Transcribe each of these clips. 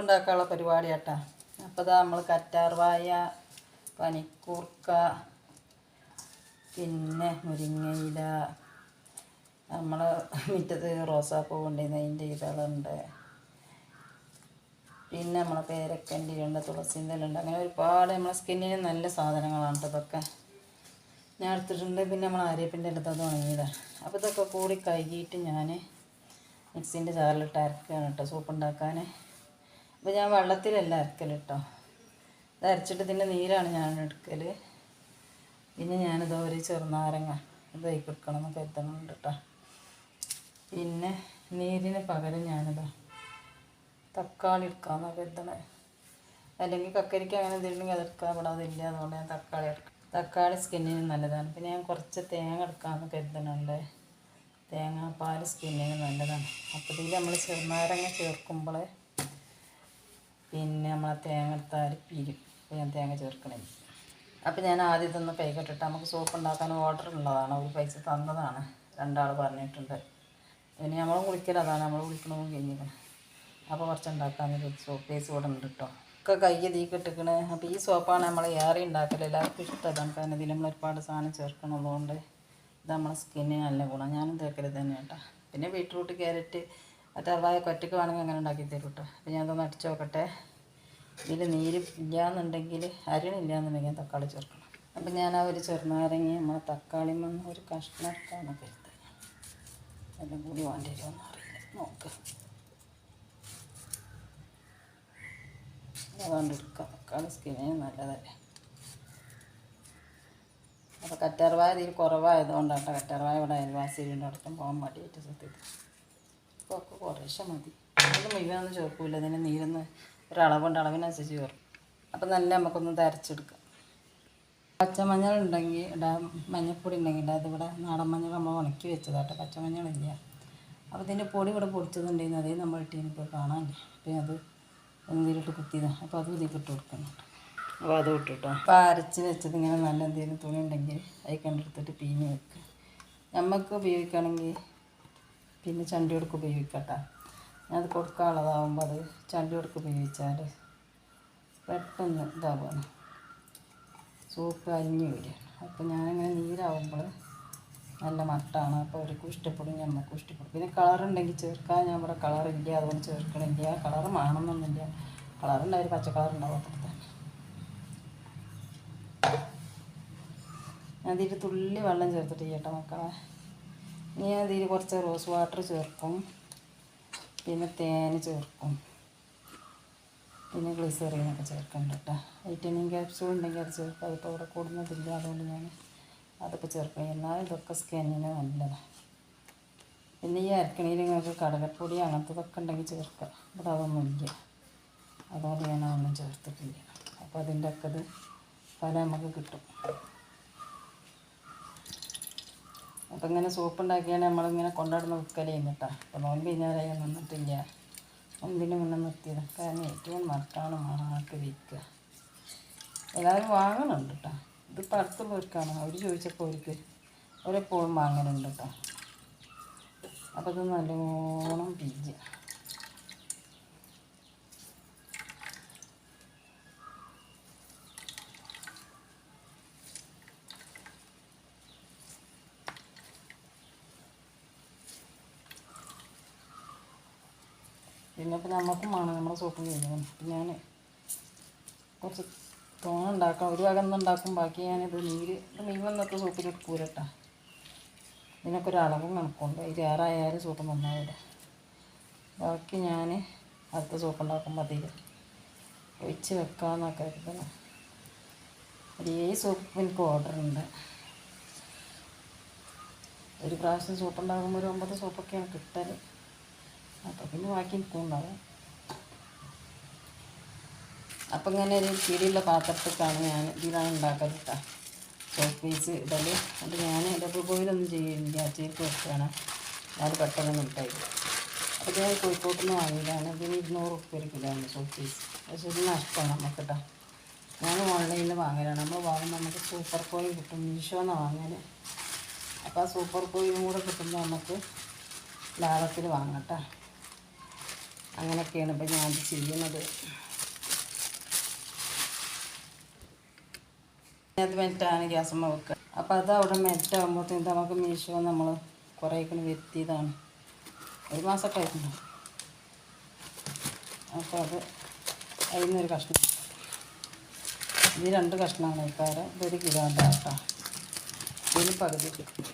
ഉണ്ടാക്കാനുള്ള പരിപാടി കേട്ടാ അപ്പോൾ ഇതാ നമ്മൾ കറ്റാർവായ പനിക്കൂർക്ക പിന്നെ മുരിങ്ങയില നമ്മൾ മുറ്റത്ത് റോസാപ്പൂ കൊണ്ടുവന്ന് അതിന്റെ ഇതളുണ്ട് പിന്നെ നമ്മളെ പേരക്കന്റെ ഉണ്ട് തുളസിന്റെ ഉണ്ട് അങ്ങനെ ഒരുപാട് നമ്മളെ സ്കിന്നിന് നല്ല സാധനങ്ങളാണ് ഇതൊക്കെ. ഞാൻ എടുത്തിട്ടുണ്ട് പിന്നെ നമ്മൾ ആര്യപ്പിന്റെ അടുത്ത് അത് ഉണങ്ങിയതാണ് അപ്പോൾ ഇതൊക്കെ കൂടി കഴുകിയിട്ട് ഞാൻ മിക്സിന്റെ ജാറിലിട്ട് അരക്കുകയാണ് കേട്ടോ സൂപ്പ് ഉണ്ടാക്കാൻ അപ്പോൾ ഞാൻ വെള്ളത്തിലല്ല അരക്കൽ കേട്ടോ ഇത് അരച്ചിട്ട് ഇതിന്റെ നീരാണ് ഞാൻ എടുക്കൽ പിന്നെ ഞാനിത് ഒരു ചെറുനാരങ്ങ ഇത് കൊടുക്കണം എന്ന് കരുതണുണ്ട് കേട്ടോ പിന്നെ നീരിന് പകരം ഞാനിതാ തക്കാളി എടുക്കാമെന്നാണ് കരുതണത് അല്ലെങ്കിൽ കക്കരിക്ക് അങ്ങനെ എന്തെങ്കിലും അതെടുക്കാൻ പെടാതില്ല അതുകൊണ്ട് ഞാൻ തക്കാളി എടുക്കാം. തക്കാളി സ്കിന്നിന് നല്ലതാണ്. പിന്നെ ഞാൻ കുറച്ച് തേങ്ങ എടുക്കാമെന്ന് കരുതണുണ്ട്. തേങ്ങാപ്പാൽ സ്കിന്നിന് നല്ലതാണ്. അപ്പോൾ ഇതിൽ നമ്മൾ ചെറുനാരങ്ങ ചേർക്കുമ്പോൾ പിന്നെ നമ്മളെ തേങ്ങ എടുത്താൽ പിരും. അപ്പോൾ ഞാൻ തേങ്ങ ചേർക്കണില്ല അപ്പോൾ ഞാൻ ആദ്യം ഇതൊന്ന് കൈകെട്ടിട്ട് നമുക്ക് സോപ്പ് ഉണ്ടാക്കാൻ ഓർഡർ ഉള്ളതാണ്. ഒരു പൈസ തന്നതാണ്. രണ്ടാൾ പറഞ്ഞിട്ടുണ്ട്. ഇനി നമ്മൾ കുളിക്കലതാണ് നമ്മൾ കുളിക്കണമെന്ന് കഴിഞ്ഞിരിക്കണം. അപ്പോൾ കുറച്ച് ഉണ്ടാക്കാൻ സോപ്പ് പേസ് ഇവിടെ ഉണ്ട് കേട്ടോ ഒക്കെ കൈ തീ കിട്ടിക്കണ്. അപ്പോൾ ഈ സോപ്പാണ് നമ്മൾ ഏറെ ഉണ്ടാക്കൽ എല്ലാവർക്കും ഇഷ്ടമാണ് കാരണം ഇതിൽ നമ്മൾ ഒരുപാട് സാധനം ചേർക്കണമെന്നുകൊണ്ട് ഇത് നമ്മളെ സ്കിന്നിന് നല്ല ഗുണം. ഞാനും തേക്കൽ തന്നെ കേട്ടോ പിന്നെ ബീട്രൂട്ട് ക്യാരറ്റ് മറ്റേ കൊറ്റക്ക് വേണമെങ്കിൽ അങ്ങനെ ഉണ്ടാക്കി തരും കേട്ടോ. അപ്പോൾ ഞാൻ അതൊന്ന് അടിച്ച് നോക്കട്ടെ. ഇതിൽ നീര് ഇല്ലയെന്നുണ്ടെങ്കിൽ എന്നുണ്ടെങ്കിൽ തക്കാളി ചേർക്കണം. അപ്പം ഞാൻ ആ ഒരു ചെറുനാരങ്ങി നമ്മൾ തക്കാളി മണ്ണ് ഒരു കഷ്ണത്താണ് കരുത് എല്ലാം കൂടി വേണ്ടി വരുമെന്ന് അറിയില്ല. നോക്ക്. അതുകൊണ്ട് എടുക്കാം. തക്കാളി സ്കിന്നിന് നല്ലതല്ലേ. അപ്പോൾ കറ്റാർവായ ഇതിൽ കുറവായതുകൊണ്ടാണ് കേട്ടോ. കറ്റാർവായ ഇവിടെ അയൽവാസികളുടെ അടുത്തും പോകാൻ മടിയായിട്ട് സത്യത്തിൽ ഇപ്പോൾ ഒക്കെ കുറേശ്ശെ മതി. അത് മുഴുവനൊന്നും ചേർക്കില്ല അതിന് നീരൊന്ന് ഒരളവുണ്ട്. അളവിനനുസരിച്ച് ചേർക്കും. അപ്പം നല്ല നമുക്കൊന്ന് തരച്ചെടുക്കാം. പച്ചമഞ്ഞൾ ഉണ്ടെങ്കിൽ ഇടാം മഞ്ഞൾപ്പൊടി ഉണ്ടെങ്കിൽ ഇടാം. അതിവിടെ നാടൻ മഞ്ഞൾ നമ്മൾ ഉണക്കി വെച്ചതാട്ടോ. പച്ചമഞ്ഞളില്ല അപ്പോൾ ഇതിന്റെ പൊടി ഇവിടെ പൊടിച്ചതുണ്ടെങ്കിൽ അതേ നമ്മൾ ഇട്ടീനിപ്പോൾ കാണാനില്ല? അപ്പം അത് എന്തെങ്കിലും കുത്തിയതാണ് അപ്പോൾ അത് ഇതിൽ ഇട്ട് കൊടുക്കുന്നുണ്ട് അപ്പോൾ അത് ഇട്ടിട്ടോ? അപ്പോൾ അരച്ച് വെച്ചത് ഇങ്ങനെ നല്ല എന്തെങ്കിലും തുണി ഉണ്ടെങ്കിൽ അതിൽ കണ്ടെടുത്തിട്ട് പീഞ്ഞ് വെക്കുക നമുക്ക് ഉപയോഗിക്കുകയാണെങ്കിൽ പിന്നെ ചണ്ടി കൊടുക്ക് ഉപയോഗിക്കട്ടെ അത് കൊടുക്കാനുള്ളതാവുമ്പോൾ അത് ചണ്ടി കൊടുക്ക് ഉപയോഗിച്ചാൽ പെട്ടെന്ന് ഇതാവുകയാണ് സൂപ്പ് അരിഞ്ഞ് വരികയാണ് അപ്പോൾ ഞാനിങ്ങനെ നീരാവുമ്പോൾ നല്ല മട്ടാണ്. അപ്പോൾ അവർക്കും ഇഷ്ടപ്പെടും ഞമ്മക്കും ഇഷ്ടപ്പെടും. പിന്നെ കളറുണ്ടെങ്കിൽ ചേർക്കാൻ ഞാൻ ഇവിടെ കളറില്ല. അതുകൊണ്ട് ചേർക്കണില്ല. കളർ വേണമെന്നൊന്നുമില്ല കളറുണ്ടായ പച്ച കളർ ഉണ്ടാവും അത്ര തന്നെ ഇതിൽ തുള്ളി വെള്ളം ചേർത്തിട്ട് ചെയ്യട്ടെ മക്കളെ. ഇനി അതിൽ കുറച്ച് റോസ് വാട്ടർ ചേർക്കും. പിന്നെ തേൻ ചേർക്കും. പിന്നെ ഗ്ലിസറിനൊക്കെ ചേർക്കുന്നുണ്ട് കേട്ടോ വൈറ്റമിൻ ക്യാപ്സ്യൂൾ ഉണ്ടെങ്കിൽ അത് ചേർക്കും. അതിപ്പോൾ ഇവിടെ കൂടുന്നതില്ല. അതുകൊണ്ട് ഞാൻ അതൊക്കെ ചേർക്കും. എന്നാൽ ഇതൊക്കെ സ്കിന്നിന് നല്ലതാണ് പിന്നെ ഈ അരക്കണിയിൽ നിങ്ങൾക്ക് കടലപ്പൊടി അങ്ങനത്തതൊക്കെ ഉണ്ടെങ്കിൽ ചേർക്കാം ഇവിടെ അതൊന്നുമില്ല അതുകൊണ്ട് ഞാൻ അതൊന്നും ചേർത്തിട്ടില്ല. അപ്പോൾ അതിന്റെ ഒക്കെ ഇത് ഫലം നമുക്ക് കിട്ടും. അപ്പം ഇങ്ങനെ സൂപ്പ് ഉണ്ടാക്കിയാണ് നമ്മളിങ്ങനെ കൊണ്ടുനടന്ന് വിൽക്കലേന്ന് കേട്ടോ അപ്പോൾ നോമ്പ് കഴിഞ്ഞാലായി നിന്നിട്ടില്ല. ഒന്നിന് മുന്നേ നിർത്തിയത്. കാരണം ഏറ്റവും മറക്കാണ് മാങ്ങാക്ക് വിൽക്കുക. എല്ലാവരും വാങ്ങണുണ്ട് കേട്ടോ ഇതിപ്പോൾ അടുത്തുള്ളവർക്കാണ് അവർ ചോദിച്ചപ്പോൾ അവർക്ക് അവരെപ്പോഴും വാങ്ങലുണ്ട് കേട്ടോ അപ്പോൾ ഇത് നല്ലോണം പിരിഞ്ഞ് ഇപ്പം നമുക്കും വേണം നമ്മുടെ സൂപ്പ് കഴിഞ്ഞു. ഞാൻ കുറച്ച് തോന ഉണ്ടാക്കാം. ഒരു വകന്ന് ഉണ്ടാക്കും. ബാക്കി ഞാനിത് നീര് നീവന്നത്തെ സോപ്പിൽ എടുക്കൂലട്ടാ ഇതിനൊക്കെ ഒരു അളവും കണക്കുണ്ട്. ഇത് ഏറായാലും സൂപ്പ് നന്നാവില്ല ബാക്കി ഞാൻ അടുത്ത സൂപ്പ് ഉണ്ടാക്കുമ്പോൾ അതിൽ ഒഴിച്ച് വെക്കാമെന്നൊക്കെ കരുതണം ഏഴ് സോപ്പ് എനിക്ക് ഓർഡർ ഉണ്ട്. ഒരു പ്രാവശ്യം സോപ്പ് ഉണ്ടാകുമ്പോൾ ഒരു ഒമ്പത് സോപ്പൊക്കെയാണ് കിട്ടൽ അപ്പോൾ പിന്നെ ബാക്കി നിൽക്കുന്നുണ്ടാവും അപ്പം ഇങ്ങനെ ഒരു കീഴിലുള്ള പാത്രത്തേക്കാണ് ഞാൻ ഇതിലാണ് ഉണ്ടാക്കൽ കേട്ടോ സോപ്പ് പീസ് ഇടൽ അത് ഞാൻ ഡബിൾ ബോയിലൊന്നും ചെയ്യില്ല അച്ചേക്ക് വെക്കുകയാണ് അത് പെട്ടെന്ന് മിട്ടായി അപ്പോൾ ഞാൻ കോഴിക്കോട്ടിൽ നിന്ന് വാങ്ങിയതാണ്. ഇതിന് ഇരുന്നൂറ് ഉപ്പ് ഒരു കിലോയാണ് സോപ്പ് പീസ് പക്ഷേ ഇത് നഷ്ടമാണ് നമുക്ക് കേട്ടോ ഞാൻ ഓൺലൈനിൽ വാങ്ങലാണ്. നമ്മൾ വാങ്ങുമ്പോൾ നമുക്ക് സൂപ്പർ കോയിൽ കിട്ടും. മീഷോന്ന് വാങ്ങാൻ അപ്പോൾ ആ സൂപ്പർ കോയിലും കൂടെ കിട്ടുമ്പോൾ നമുക്ക് ലാഭത്തിൽ വാങ്ങാം കേട്ടോ അങ്ങനെയൊക്കെയാണ് ഇപ്പം ഞാൻ ചെയ്യുന്നത്. അത് മെൽറ്റാണ് ഗ്യാസമ്മ വെക്കുക അപ്പോൾ അത് അവിടെ മെൽറ്റാകുമ്പോഴത്തേക്കും നമുക്ക് മീശോ നമ്മൾ കുറേ കൂടി വരുത്തിയതാണ്. ഒരു മാസമൊക്കെ ആയിരുന്നു അപ്പോൾ അത് അതിൽ നിന്നൊരു കഷ്ണം. ഇത് രണ്ട് കഷ്ണമാണ് ഇക്കാരം ഇതൊരു കിലോ ആട്ടാ ഇതിന് പകുതി കിട്ടും.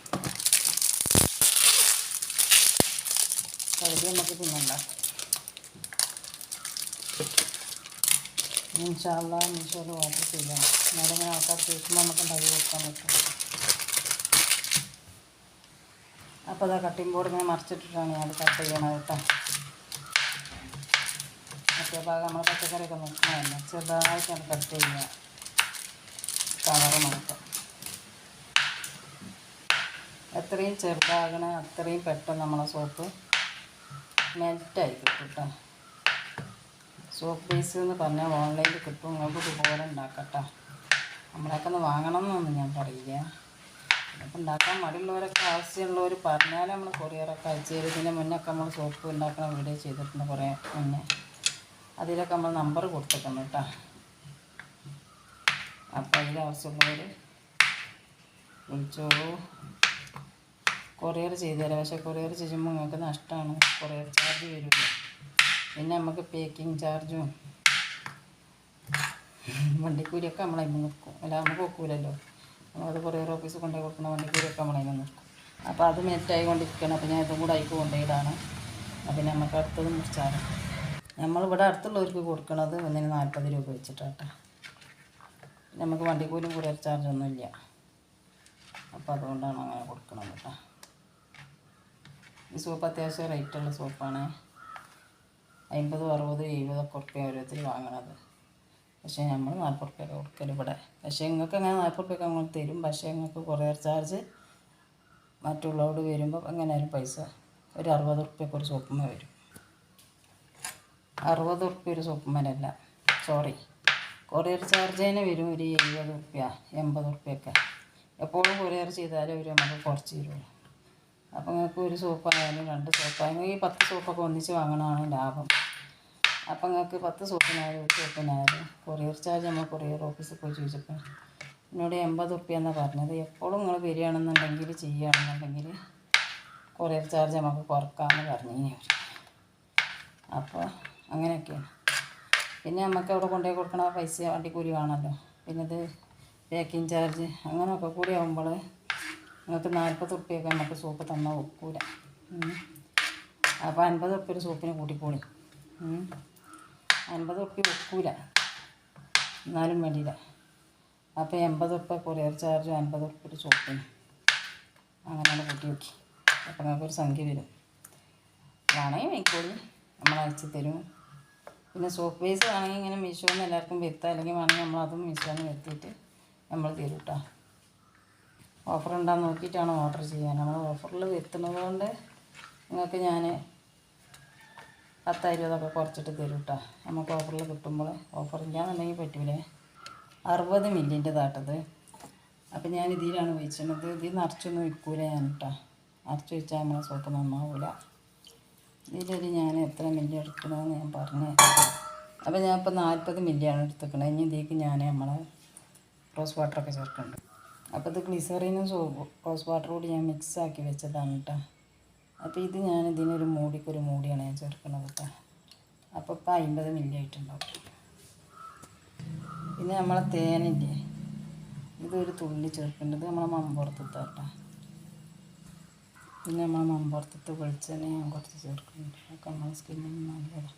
പകുതി നമുക്ക് തിന്നണ്ട. ഇൻഷാല്ല മീഷോയിൽ ഓർഡർ ചെയ്യാം എന്നാലും ഇങ്ങനെ ആൾക്കാർ ചോദിക്കുമ്പോൾ നമുക്ക് ഉണ്ടാക്കി കൊടുക്കാൻ പറ്റും. അപ്പോൾ അതാ കട്ടിംഗ് ബോർഡ് ഇങ്ങനെ മറിച്ചിട്ടിട്ടാണ് ഞാൻ കട്ട് ചെയ്യണത് കേട്ടോ. മറ്റേ ഭാഗം നമ്മൾ പച്ചക്കറിയൊക്കെ നോക്കണമല്ല ചെറുതായിട്ടാണ് കട്ട് ചെയ്യുക. കളറ് മാത്രം. എത്രയും ചെറുതാകണ അത്രയും പെട്ടെന്ന് നമ്മളെ സോപ്പ് മെൽറ്റായി കിട്ടും കേട്ടോ. സോപ്പ് ബേസ് എന്ന് പറഞ്ഞാൽ ഓൺലൈനിൽ കിട്ടും നിങ്ങൾക്ക് ഇതുപോലെ ഉണ്ടാക്കട്ടോ നമ്മളൊക്കെ ഒന്ന് വാങ്ങണം എന്നൊന്നും ഞാൻ പറയില്ല. അപ്പം ഉണ്ടാക്കാൻ മടിയുള്ളവരൊക്കെ ആവശ്യമുള്ളവർ പറഞ്ഞാൽ നമ്മൾ കൊറിയറൊക്കെ അയച്ചു തരും. ഇതിന്റെ മുന്നൊക്കെ നമ്മൾ സോപ്പ് ഉണ്ടാക്കണം വീഡിയോ ചെയ്തിട്ടുണ്ട് കുറേ മുന്നേ. അതിലൊക്കെ നമ്മൾ നമ്പർ കൊടുത്തിട്ടുണ്ട് കേട്ടോ അപ്പോൾ അതിൽ ആവശ്യമുള്ളവർ വിളിച്ചോളൂ. കൊറിയർ ചെയ്തു തരാം. പക്ഷേ കൊറിയർ ചെയ്യുമ്പോൾ നിങ്ങൾക്ക് നഷ്ടമാണ് കൊറിയർ ചാർജ് വരില്ല പിന്നെ നമുക്ക് പേക്കിംഗ് ചാർജും വണ്ടിക്കൂലിയൊക്കെ നമ്മളതിന് നിൽക്കും അല്ല നമുക്ക് വെക്കൂലല്ലോ നമ്മളത് കൊറിയർ ഓഫീസ് കൊണ്ടുപോയി കൊടുക്കുന്ന വണ്ടിക്കൂലിയൊക്കെ നമ്മളതിന് നിൽക്കും അപ്പോൾ അത് മെറ്റായി കൊണ്ടിരിക്കണം അപ്പോൾ ഞാൻ ഇതും കൂടെ അയക്ക് കൊണ്ടുപോയിടാണ് അപ്പം നമുക്ക് അടുത്തത് മുറിച്ചാണ് നമ്മളിവിടെ അടുത്തുള്ളവർക്ക് കൊടുക്കണത് ഒന്നിന് നാൽപ്പത് രൂപ വെച്ചിട്ടാട്ടെ. നമുക്ക് വണ്ടിക്കൂലിയും കൊറിയർ ചാർജൊന്നുമില്ല അപ്പോൾ അതുകൊണ്ടാണ് അങ്ങനെ കൊടുക്കണത് കേട്ടോ. ഈ സോപ്പ് അത്യാവശ്യം റേറ്റുള്ള സോപ്പാണ് അമ്പത് അറുപത് എഴുപതൊക്കെ ഉറുപ്പ്യ ഓരോരുത്തർ വാങ്ങണത്. പക്ഷേ നമ്മൾ നാൽപ്പത് റുപ്യൊക്കെ കൊടുക്കൽ ഇവിടെ. പക്ഷേ നിങ്ങൾക്ക് അങ്ങനെ നാൽപ്പത് റുപ്യൊക്കെ നമ്മൾ തരും. പക്ഷേ നിങ്ങൾക്ക് കൊറിയർ ചാർജ് മറ്റുള്ളവരോട് വരുമ്പോൾ എങ്ങനെയാലും പൈസ ഒരു അറുപത് റുപ്യൊക്കെ ഒരു സോപ്പുമ്മ വരും. അറുപത് റുപ്യ ഒരു സോപ്പുമ്മലല്ല സോറി കൊറിയർ ചാർജ് തന്നെ വരും ഒരു എഴുപത് റുപ്യ എൺപത് റുപ്യൊക്കെ എപ്പോഴും കൊറിയർ ചെയ്താലേ ഒരു നമുക്ക് കുറച്ച് തരുള്ളൂ. അപ്പോൾ നിങ്ങൾക്ക് ഒരു സോപ്പായാലും രണ്ട് സോപ്പായാലും ഈ പത്ത് സോപ്പൊക്കെ ഒന്നിച്ച് വാങ്ങണതാണ് ലാഭം. അപ്പം നിങ്ങൾക്ക് പത്ത് സോപ്പിനായാലും ഒരു സോപ്പിനായാലും കൊറിയർ ചാർജ് നമ്മൾ കൊറിയർ ഓഫീസിൽ പോയി ചോദിച്ചപ്പോൾ എന്നോട് എൺപത് റുപ്യെന്നാണ് പറഞ്ഞത്. എപ്പോഴും നിങ്ങൾ വരികയാണെന്നുണ്ടെങ്കിൽ ചെയ്യുകയാണെന്നുണ്ടെങ്കിൽ കൊറിയർ ചാർജ് നമുക്ക് കുറക്കാമെന്ന് പറഞ്ഞു അവർ അപ്പോൾ അങ്ങനെയൊക്കെയാണ്. പിന്നെ നമുക്ക് അവിടെ കൊണ്ടുപോയി കൊടുക്കണ പൈസ വണ്ടിക്കൂലി വേണമല്ലോ പിന്നെ ഇത് പാക്കിങ് ചാർജ് അങ്ങനെയൊക്കെ കൂടി ആകുമ്പോൾ നിങ്ങൾക്ക് നാൽപ്പത് ഉറുപ്പ്യൊക്കെ നമുക്ക് സൂപ്പ് തന്നാൽ ഒക്കൂല അപ്പം അൻപത് ഉറുപ്പ്യ ഒരു സൂപ്പിന് ഉം. അൻപത് ഉറുപ്പ്യ ഒക്കൂല എന്നാലും വേണ്ടിയില്ല. അപ്പോൾ എൺപത് ഉറുപ്പ്യ കൊറിയർ ചാർജ് അൻപത് ഉറുപ്പ്യ ഒരു സൂപ്പിന്. അങ്ങനെയാണ് കൂട്ടി നോക്കി അപ്പോൾ നിങ്ങൾക്ക് ഒരു സംഖ്യ വരും. വേണമെങ്കിൽ മേക്കോളി നമ്മൾ അയച്ചു തരും. പിന്നെ സോപ്പ് ബേസ് വേണമെങ്കിൽ ഇങ്ങനെ മീഷോന്ന് എല്ലാവർക്കും വരുത്താം. അല്ലെങ്കിൽ വേണമെങ്കിൽ നമ്മളതും മീഷോന്ന് വരുത്തിയിട്ട് നമ്മൾ തരും കേട്ടോ ഓഫർ ഉണ്ടാകാൻ നോക്കിയിട്ടാണ് ഓർഡർ ചെയ്യാൻ. നമ്മൾ ഓഫറിൽ എത്തുന്നത് കൊണ്ട് നിങ്ങൾക്ക് ഞാൻ പത്തായിരം ഇരുപതൊക്കെ കുറച്ചിട്ട് തരും കേട്ടോ നമുക്ക് ഓഫറിൽ കിട്ടുമ്പോൾ ഓഫർ ഇല്ലാന്നുണ്ടെങ്കിൽ പറ്റൂലേ. അറുപത് മില്ലിന്റെ താട്ടത് അപ്പം ഞാൻ ഇതിലാണ് ഒഴിച്ചത് ഇതിൽ നിറച്ചൊന്നും വിൽക്കൂല ഞാൻ കേട്ടോ നിറച്ച് വെച്ചാൽ നമ്മളെ സോപ്പ് നന്നാവില്ല ഇതിലൊരു ഞാൻ എത്ര മില്ലി എടുക്കണമെന്ന് ഞാൻ പറഞ്ഞു അപ്പം ഞാൻ ഇപ്പോൾ നാൽപ്പത് മില്ലിയാണ് എടുത്തിരിക്കണത്. ഇനി ഇതിലേക്ക് ഞാൻ നമ്മളെ റോസ് വാട്ടറൊക്കെ ചേർക്കുന്നുണ്ട്. അപ്പോൾ ഇത് ഗ്ലിസറിനും സോപ്പ് റോസ് വാട്ടർ കൂടി ഞാൻ മിക്സ് ആക്കി വെച്ചതാണ് കേട്ടോ അപ്പോൾ ഇത് ഞാൻ ഇതിനൊരു മൂടിക്കൊരു മൂടിയാണ് ഞാൻ ചേർക്കുന്നത് കേട്ടോ അപ്പോൾ ഇപ്പോൾ അമ്പത് മില്ലി ആയിട്ടുണ്ടാവും. പിന്നെ നമ്മളെ തേനില്ലേ ഇതൊരു തുള്ളി ചേർക്കേണ്ടത് നമ്മളെ മമ്പുറത്തത്തെ കേട്ടോ പിന്നെ നമ്മളെ മമ്പുറത്തത്തെ വെളിച്ചെണ്ണ ഞാൻ കുറച്ച് ചേർക്കുന്നുണ്ട്. ഒക്കെ നമ്മളെ സ്കിന്നിന് നല്ലതാണ്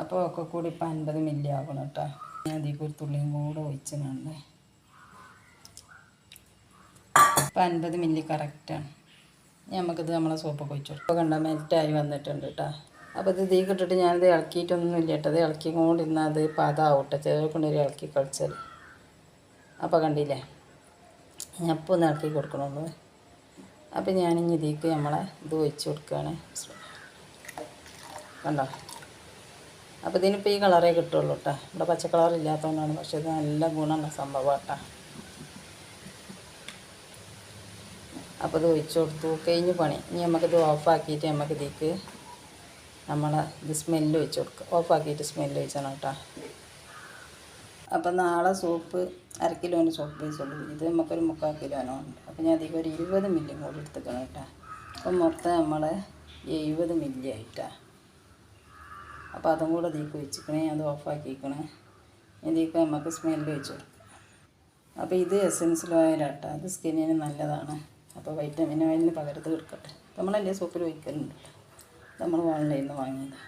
അപ്പോൾ ഒക്കെ കൂടി ഇപ്പോൾ അൻപത് മില്ലി ആകണം കേട്ടോ ഞാൻ അതിലേക്ക് ഒരു തുള്ളിയും കൂടെ ഒഴിച്ചതുണ്ട് ഇപ്പം അൻപത് മില്ലി കറക്റ്റാണ് നമുക്കിത് നമ്മളെ സോപ്പൊക്കെ ഒഴിച്ചു ഇപ്പോൾ കണ്ട മെൽറ്റായി വന്നിട്ടുണ്ട് കേട്ടോ അപ്പോൾ ഇത് തീ കിട്ടിട്ട് ഞാനിത് ഇളക്കിയിട്ടൊന്നും ഇല്ല കേട്ടോ അത് ഇളക്കി കൊണ്ടിരുന്നാൽ അത് പതാവട്ടെ ചിലർ കൊണ്ടൊരു ഇളക്കി കളിച്ചാൽ അപ്പോൾ കണ്ടില്ലേ? ഇപ്പോൾ ഒന്ന് ഇളക്കി കൊടുക്കണുള്ളൂ. അപ്പോൾ ഞാനിനി ഇതിലേക്ക് നമ്മളെ ഇത് ഒഴിച്ച് കൊടുക്കുകയാണ് കണ്ടോ? അപ്പോൾ ഇതിനിപ്പോൾ ഈ കളറേ കിട്ടുള്ളൂ കേട്ടോ ഇവിടെ പച്ച കളർ ഇല്ലാത്തതുകൊണ്ടാണ്. പക്ഷേ ഇത് നല്ല ഗുണമുള്ള സംഭവം കേട്ടോ അപ്പോൾ ഇത് ഒഴിച്ച് കൊടുത്തു. കഴിഞ്ഞ് പണി. ഇനി നമുക്കിത് ഓഫാക്കിയിട്ട് നമുക്ക് ഇതിലേക്ക് നമ്മൾ ഇത് സ്മെല്ല് ഒഴിച്ചു കൊടുക്കുക ഓഫാക്കിയിട്ട് സ്മെല്ല് ഒഴിച്ചാണ് കേട്ടോ. അപ്പം നാളെ സോപ്പ് അര കിലോന് സോപ്പ് പൈസ ഉള്ളൂ. ഇത് നമുക്കൊരു മുക്കാൽ കിലോനോ ഉണ്ട് അപ്പോൾ ഞാൻ അധികം ഒരു ഇരുപത് മില്ലി കൂടി എടുത്തേക്കണം കേട്ടോ. അപ്പം മൊത്തം നമ്മൾ എഴുപത് മില്ലി ആയിട്ടാ. അപ്പോൾ അതും കൂടെ ഇതിലേക്ക് ഒഴിച്ചിക്കണേ അത് ഓഫാക്കിക്കണേ ഇതിലേക്ക് നമുക്ക് സ്മെല്ല് ഒഴിച്ചു കൊടുക്കാം. അപ്പോൾ ഇത് എസെൻസിൽ ആയാലും കേട്ടോ അത് സ്കിന്നിന് നല്ലതാണ്. അപ്പോൾ വൈറ്റമിൻ ഓയിലിന് പകരത്ത് എടുക്കട്ടെ. നമ്മളല്ലേ സോപ്പിൽ വയ്ക്കലുണ്ടല്ലോ നമ്മൾ ഓൺലൈനിൽ നിന്ന് വാങ്ങിയത്.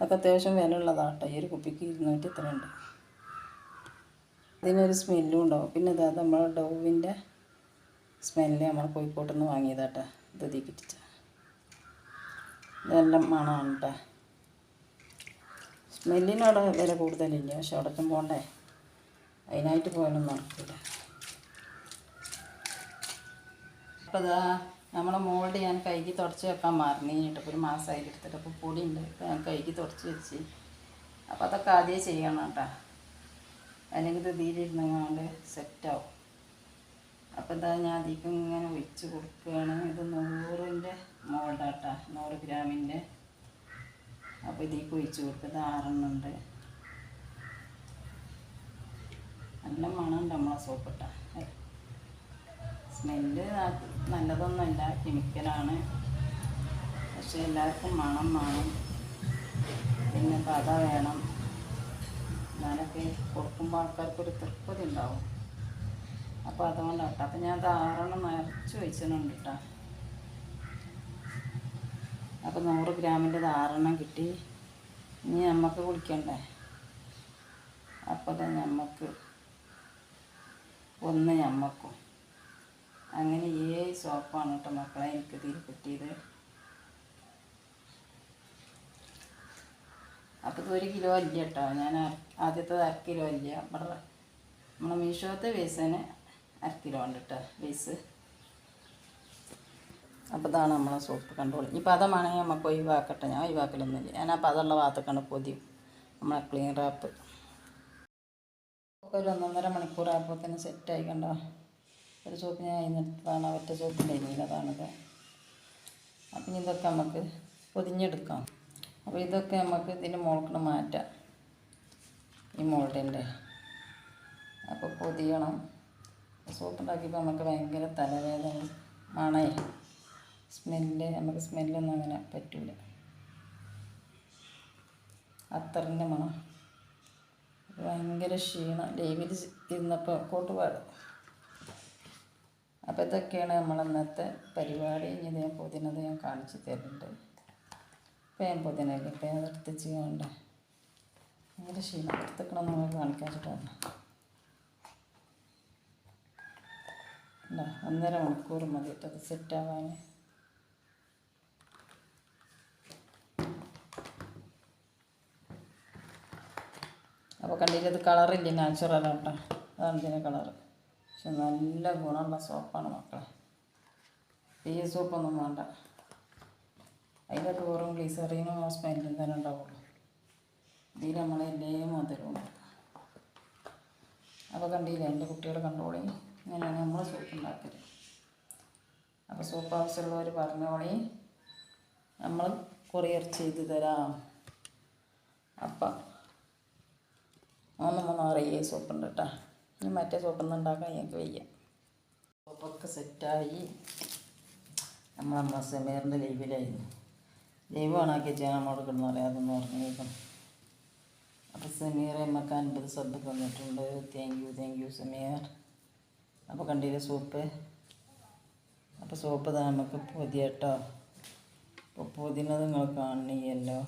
അതൊക്കെ അത്യാവശ്യം വില ഉള്ളതാട്ടോ ഈ ഒരു കുപ്പിക്ക് ഇരുന്നൂറ്റി ഇത്ര ഉണ്ട്? ഇതിനൊരു സ്മെല്ലും ഉണ്ടാവും. പിന്നെ ഇതാ നമ്മൾ ഡോവിന്റെ സ്മെല്ല് നമ്മൾ കോഴിക്കോട്ടിൽ നിന്ന് വാങ്ങിയതാട്ടോ. ഇത് തീ കിട്ടിച്ച. ഇതെല്ലാം മണമാണ് കേട്ടോ സ്മെല്ലിനവിടെ വില കൂടുതലില്ല? പക്ഷെ അവിടേക്കും പോകണ്ടേ അതിനായിട്ട് പോയാലൊന്നും നടക്കില്ല അപ്പോൾ ഇതാ നമ്മളെ മോൾഡ് ഞാൻ കൈക്ക് തുടച്ച് വെക്കാൻ മറന്നിട്ട് ഇപ്പോൾ ഒരു മാസമായി എടുത്തിട്ട് അപ്പോൾ പൊടി ഉണ്ട്. അപ്പോൾ ഞാൻ കൈക്ക് തുടച്ച് വെച്ച്. അപ്പോൾ അതൊക്കെ ആദ്യമേ ചെയ്യണം കേട്ടോ. അല്ലെങ്കിൽ ഇത് ഇതിലിരുന്നങ്ങാണ്ട് സെറ്റാവും. അപ്പോൾ എന്താ ഞാൻ അതിലേക്ക് ഇങ്ങനെ ഒഴിച്ച് കൊടുക്കുകയാണ്. ഇത് നൂറിന്റെ മോൾഡാട്ടാ നൂറ് ഗ്രാമിന്റെ അപ്പോൾ ഇതിലേക്ക് ഒഴിച്ച് കൊടുക്കുക ഇത് ആറെണ്ണുണ്ട് നല്ല മണമുണ്ട് നമ്മളെ സോപ്പിട്ട. സ്മെല്ല് നല്ലതൊന്നുമല്ല കെമിക്കലാണ് പക്ഷെ എല്ലാവർക്കും മണം വേണം. പിന്നെ കഥ വേണം. ഞാനൊക്കെ കൊടുക്കുമ്പോൾ ആൾക്കാർക്കൊരു തൃപ്തി ഉണ്ടാവും. അപ്പോൾ അതുകൊണ്ടാട്ടോ. അപ്പം ഞാൻ ധാരാളം നിറച്ച് വെച്ചിട്ടുണ്ട് കേട്ടോ അപ്പോൾ നൂറ് ഗ്രാമിന്റെ ധാരണം കിട്ടി. ഇനി നമുക്ക് കുളിക്കണ്ടേ? അപ്പോൾ തന്നെ നമുക്ക് ഒന്ന് ഞമ്മക്കും. അങ്ങനെ ഏ സോപ്പാണ് കേട്ടോ മക്കളെ എനിക്ക് ഇതിൽ കിട്ടിയത് അപ്പോൾ ഒരു കിലോ അല്ല കേട്ടോ. ഞാൻ ആദ്യത്തത് ആദ്യത്തെ അര കിലോ അല്ല. ഇവിടെ നമ്മുടെ മീഷോത്തെ ബേസിന് അര കിലോ ഉണ്ട് കേട്ടോ ബേസ് അപ്പോൾ ഇതാണ് നമ്മളെ സോപ്പ് കണ്ടോളി ഈ പദമാണെങ്കിൽ നമുക്ക് ഒഴിവാക്കട്ടെ. ഞാൻ ഒഴിവാക്കലൊന്നുമില്ല ഞാൻ ആ പദമുള്ള ഭാഗത്തേക്കാണ് പൊതിയും. നമ്മളെ ക്ലീൻ റാപ്പ് ഒരു ഒന്നൊന്നര ആകുമ്പോൾ തന്നെ സെറ്റായി കണ്ടോ. ഒരു സോപ്പ് ഞാൻ അതിനെടുത്തതാണ് ഒറ്റ സോപ്പിന്റെ അതാണത്. അപ്പം ഇതൊക്കെ നമുക്ക് പൊതിഞ്ഞെടുക്കാം. അപ്പോൾ ഇതൊക്കെ നമുക്ക് ഇതിന്റെ മുകൾക്ക് മാറ്റാം. ഈ മോൾഡിന്റെ. അപ്പോൾ പൊതിയണം. സോപ്പ് ഉണ്ടാക്കിയപ്പോൾ നമുക്ക് ഭയങ്കര തലവേദന മണയെ സ്മെല്ല് നമുക്ക് സ്മെല്ലൊന്നും അങ്ങനെ പറ്റൂല. അത്തറിന്റെ മണം. ഭയങ്കര ക്ഷീണം. ലൈവിൽ ഇരുന്നപ്പോൾ കോട്ടുപാട് അപ്പോൾ ഇതൊക്കെയാണ് നമ്മൾ ഇന്നത്തെ പരിപാടി. ഇനി ഞാൻ പുതിനത് ഞാൻ കാണിച്ചു തരുന്നുണ്ട്. ഇപ്പം ഞാൻ പുതിനല്ലേ ഇപ്പം ഞാൻ എടുത്ത് ചെയ്യണ്ട ഭയങ്കര ക്ഷീണം. എടുത്തേക്കണം നമ്മൾ ഇല്ല ഒന്നര മണിക്കൂർ മതി അത് സെറ്റാവാൻ അപ്പോൾ കണ്ടില്ല ഇത് കളറില്ല നാച്ചുറൽ കേട്ടോ. അതാണ് ഇതിന്റെ കളറ് പക്ഷെ നല്ല ഗുണമുള്ള സോപ്പാണ് മക്കളെ. ഈ സോപ്പൊന്നും വേണ്ട. അതിന്റെ ടൂറും ഗ്ലീസറിനും സ്മെല്ലും തന്നെ ഉണ്ടാവുള്ളൂ. ഇതിൽ നമ്മൾ എല്ലാ മധുരവും അപ്പോൾ കണ്ടില്ല എന്റെ കുട്ടികളെ കണ്ടോളി. ഇങ്ങനെയാണ് നമ്മൾ സോപ്പ് ഉണ്ടാക്കൽ. അപ്പോൾ സോപ്പ് ആവശ്യമുള്ളവർ പറഞ്ഞോളി. നമ്മൾ കൊറിയർ ചെയ്ത് തരാം. അപ്പം മൂന്ന് മൂന്നാറ് ഈ സോപ്പ് ഉണ്ട് കേട്ടോ. ഇനി മറ്റേ സോപ്പൊന്നും ഉണ്ടാക്കാൻ ഞങ്ങൾക്ക് വയ്യ. സോപ്പൊക്കെ സെറ്റായി നമ്മൾ നമ്മളെ സെമീറിന്റെ ലൈവിലായിരുന്നു ലൈവ് ഓണാക്കി വെച്ചാൽ നമ്മോട് കിടന്ന് പറയാതെന്ന് പറഞ്ഞേക്കും അപ്പോൾ സെമീർ നമുക്ക് അൻപത് സബ് തന്നിട്ടുണ്ട്. Thank you thank you Sameer. അപ്പോൾ കണ്ടില്ലേ സോപ്പ് അപ്പോൾ സോപ്പ് നമുക്ക് പൊതിയട്ടോ. അപ്പോൾ പൊതിനത് നിങ്ങൾ കാണുന്നില്ലല്ലോ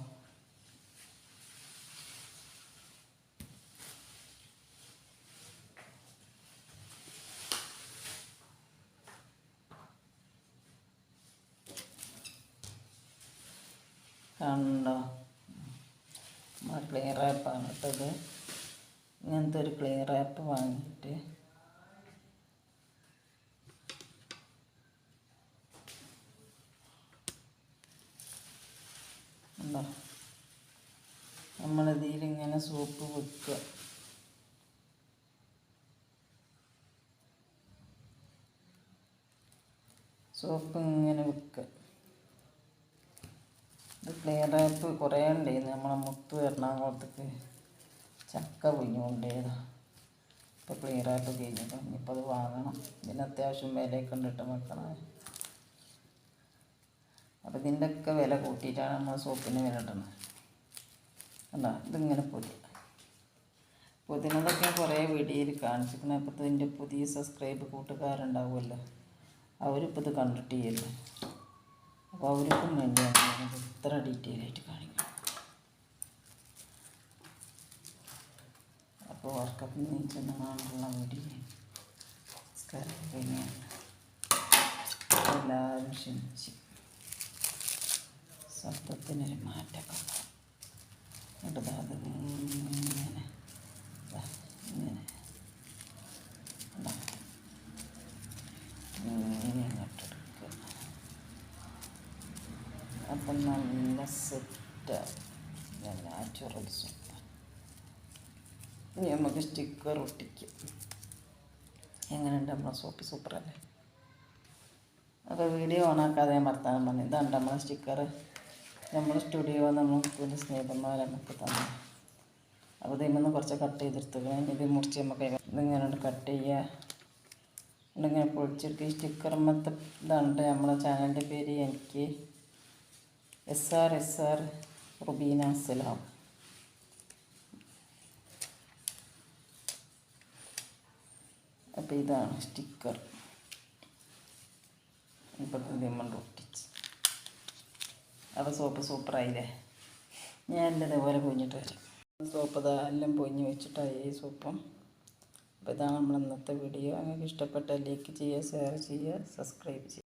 കണ്ടോ? ക്ലിയർ ആപ്പാണ് ഇട്ടത്. ഇങ്ങനത്തെ ഒരു ക്ലിയർ ആപ്പ് വാങ്ങിയിട്ട്. ഉണ്ടോ നമ്മളിതിലിങ്ങനെ സോപ്പ് വെക്കുക. സോപ്പ് ഇങ്ങനെ വെക്കുക. ക്ലിയർ ആപ്പ് കുറേ ഉണ്ടായിരുന്നു നമ്മളെ മുത്തു എറണാകുളത്തേക്ക് ചക്ക പൊഞ്ഞു കൊണ്ടേതാ ഇപ്പോൾ ക്ലിയർ ആപ്പ് കഴിഞ്ഞിട്ട് ഇനിയിപ്പോൾ അത് വാങ്ങണം. ഇതിന് അത്യാവശ്യം വിലയൊക്കെ ഉണ്ടിട്ട് വെക്കണം. അപ്പോൾ ഇതിന്റെയൊക്കെ വില കൂട്ടിയിട്ടാണ് നമ്മൾ സോപ്പിന് വില ഇടുന്നത് അല്ല ഇതിങ്ങനെ പൊതി. പൊതിനതൊക്കെ കുറേ വീഡിയോയിൽ കാണിച്ചിരിക്കണം. അപ്പോൾ ഇതിന്റെ പുതിയ സബ്സ്ക്രൈബ് കൂട്ടുകാരുണ്ടാവുമല്ലോ. അവരിപ്പോൾ ഇത് കണ്ടിട്ട് ചെയ്യല്ലോ? അപ്പോൾ അവർക്കും വേണ്ടിയാണ് ഇത്ര ഡീറ്റെയിൽ ആയിട്ട് കാണിക്കണം. അപ്പോൾ വർക്കപ്പ് നീച്ചെന്നാണുള്ള വീഡിയോ നമസ്കാരം പിന്നെ എല്ലാവരും ക്ഷമിച്ച്. ശബ്ദത്തിനൊരു മാറ്റമൊക്കെ അത് ഇങ്ങനെ ഇങ്ങനെ. അപ്പം നല്ല സെറ്റ്. നാച്ചുറൽ സൂപ്പ് ഇനി നമുക്ക് സ്റ്റിക്കർ ഒട്ടിക്കും. എങ്ങനെയുണ്ട് നമ്മളെ സോപ്പ് സൂപ്പറല്ലേ അപ്പോൾ വീഡിയോ ഓണാക്കാതെ ഞാൻ വർത്താനം പറഞ്ഞു. ഇതാണ് നമ്മളെ സ്റ്റിക്കർ നമ്മുടെ സ്റ്റുഡിയോ നമുക്ക് സ്നേഹിതന്മാർ നമുക്ക് തന്നെ അപ്പോൾ ഇതിൽ കുറച്ച് കട്ട് ചെയ്തെടുത്തുക്കണം ഇത് മുറിച്ച് നമുക്ക് ഇതിങ്ങനെ കട്ട് ചെയ്യുക? ഇങ്ങനെ പൊളിച്ചെടുക്കുക. ഈ സ്റ്റിക്കർ മൊത്തം ഇതാണ് ട്ടോ നമ്മളെ ചാനലിന്റെ പേര് എനിക്ക്. S R S R Rubina Salam. അപ്പോൾ ഇതാണ് സ്റ്റിക്കർ. ഇപ്പം നമ്മൾ ഒട്ടിച്ച്. അപ്പോൾ സോപ്പ് സൂപ്പറായില്ലേ? ഞാൻ എല്ലാം ഇതേപോലെ പൊഞ്ഞിട്ട് വരാം. സോപ്പ് ഇതാ എല്ലാം പൊഞ്ഞ് വെച്ചിട്ടായി ഈ സോപ്പും. അപ്പോൾ ഇതാണ് നമ്മൾ ഇന്നത്തെ വീഡിയോ. നിങ്ങൾക്ക് ഇഷ്ടപ്പെട്ട ലൈക്ക് ചെയ്യുക ഷെയർ ചെയ്യുക സബ്സ്ക്രൈബ് ചെയ്യുക.